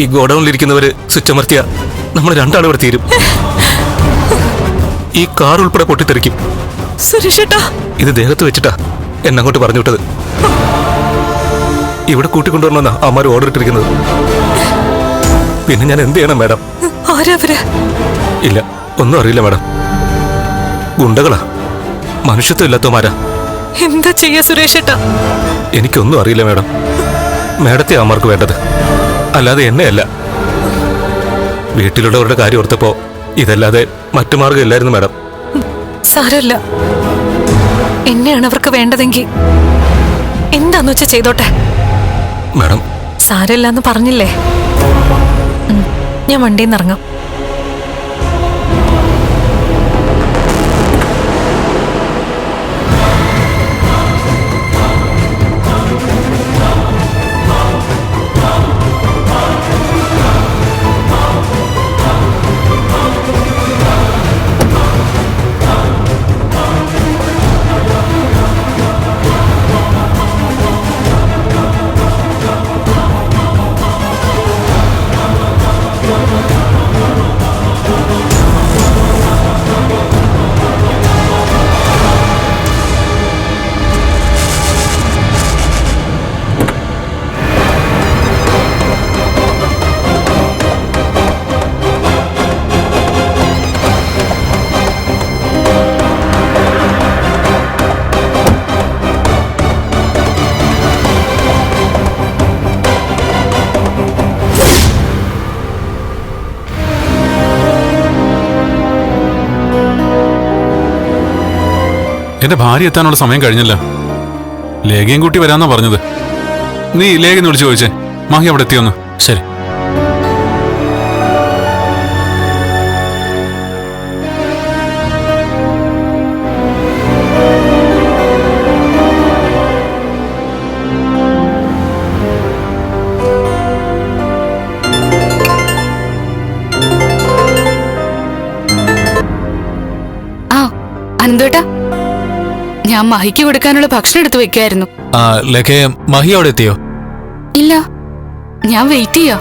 ഈ ഗോഡൌണിലിരിക്കുന്നവര് സ്വിച്ച് അമർത്തിയ നമ്മൾ രണ്ടാളും ഇവിടെ തീരും. ഈ കാർ ഉൾപ്പെടെ പൊട്ടിത്തെറിക്കും. സുരേഷേട്ടാ. ഇത് ദേഹത്ത് വെച്ചിട്ടാ എന്നെ അങ്ങോട്ട് പറഞ്ഞു വിട്ടത്. ഇവിടെ കൂട്ടിക്കൊണ്ടുവരണമെന്നാ അമ്മാർ ഓർഡർ ഇട്ടിരിക്കുന്നത്. പിന്നെ ഞാൻ എന്ത് ചെയ്യണം മാഡം? ഇല്ല ഒന്നും അറിയില്ല മാഡം. ഗുണ്ടകളാ. മനുഷ്യത്വം ഇല്ലാത്തമാരാ എന്താ ചെയ്യാ സുരേഷേട്ടാ? എനിക്കൊന്നും അറിയില്ല മാഡം. മാഡത്തെ അമ്മർക്ക് വേണ്ടത്. അല്ലാതെ എന്നെയല്ല. വീട്ടിലുള്ളവരുടെ കാര്യം ഓർത്തപ്പോ ഇതല്ലാതെ മറ്റു മാർഗം ഇല്ലായിരുന്നു മാഡം സാരമില്ല. എന്നെയാണ് അവർക്ക് വേണ്ടതെങ്കിൽ എന്താന്ന് വെച്ചാ ചെയ്തോട്ടെ? മാഡം. സാരമില്ല എന്ന് പറഞ്ഞില്ലേ ഞാൻ വണ്ടിയിൽ നിന്ന് ഇറങ്ങാം. എന്റെ ഭാര്യ എത്താനുള്ള സമയം കഴിഞ്ഞല്ല. ലേഖയും കൂട്ടി വരാന്നാ പറഞ്ഞത്. നീ ലേഖന്ന് വിളിച്ചു ചോദിച്ചേ. മാഹി അവിടെ എത്തിയോന്ന്. ശരി. അനന്തേട്ടാ. ഞാൻ മഹിക്ക് കൊടുക്കാനുള്ള ഭക്ഷണം എടുത്തു വെക്കായിരുന്നു. ആ മഹി അവിടെ എത്തിയോ? ഇല്ല. ഞാൻ വെയിറ്റ് ചെയ്യാ.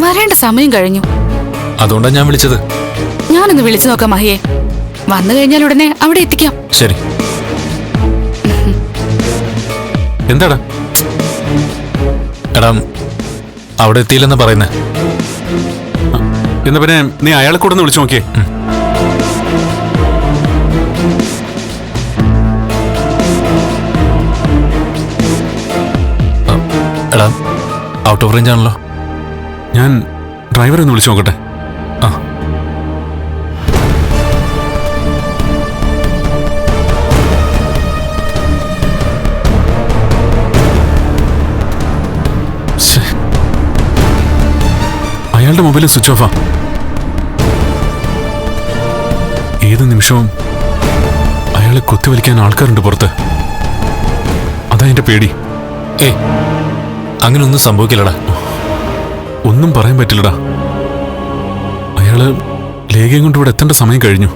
വരേണ്ട സമയം കഴിഞ്ഞു. അതുകൊണ്ടാ ഞാൻ വിളിച്ചത്. ഞാനൊന്ന് വിളിച്ചു നോക്കാം മഹിയെ. വന്നു കഴിഞ്ഞാൽ ഉടനെ അവിടെ എത്തിക്കാം. ശരി. എന്താടാ? എടാ അവിടെ എത്തിയില്ലെന്ന് പറയുന്നേ. എന്നാ പിന്നെ നീ അയാളെ കൂടെ ഒന്ന് വിളിച്ചു നോക്കിയേ. ഔട്ട് ഓഫ് റേഞ്ച് ആണല്ലോ. ഞാൻ ഡ്രൈവറെ ഒന്ന് വിളിച്ചു നോക്കട്ടെ. ആ. അയാളുടെ മൊബൈൽ സ്വിച്ച് ഓഫാ. ഏത് നിമിഷവും അയാളെ കുത്തിവലിക്കാൻ ആൾക്കാരുണ്ട് പുറത്ത്. അതാ എന്റെ പേടി. ഏയ് അങ്ങനൊന്നും സംഭവിക്കില്ലടാ. ഒന്നും പറയാൻ പറ്റില്ലടാ. അയാൾ ലേഖയും കൊണ്ട് ഇവിടെ എത്തേണ്ട സമയം കഴിഞ്ഞു.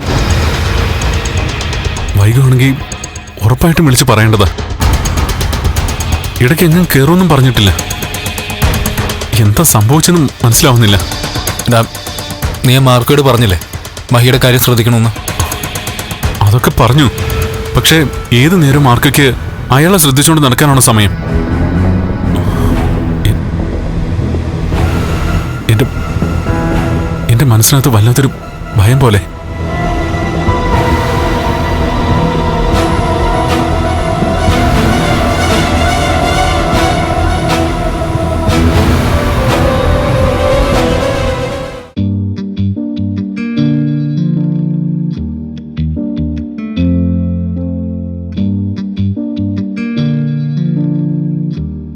വൈകുവാണെങ്കിൽ ഉറപ്പായിട്ടും വിളിച്ച് പറയേണ്ടതാ. ഇടയ്ക്ക് എങ്ങനെ കയറുമെന്നും പറഞ്ഞിട്ടില്ല. എന്താ സംഭവിച്ചെന്നും മനസ്സിലാവുന്നില്ല. നീ മാർക്കോട് പറഞ്ഞില്ലേ? മഹിയുടെ കാര്യം ശ്രദ്ധിക്കണമെന്ന് അതൊക്കെ പറഞ്ഞു. പക്ഷേ ഏത് നേരം മാർക്കയ്ക്ക് അയാളെ ശ്രദ്ധിച്ചുകൊണ്ട് നടക്കാനാണ് സമയം? മനസ്സിനകത്ത് വല്ലാത്തൊരു ഭയം പോലെ.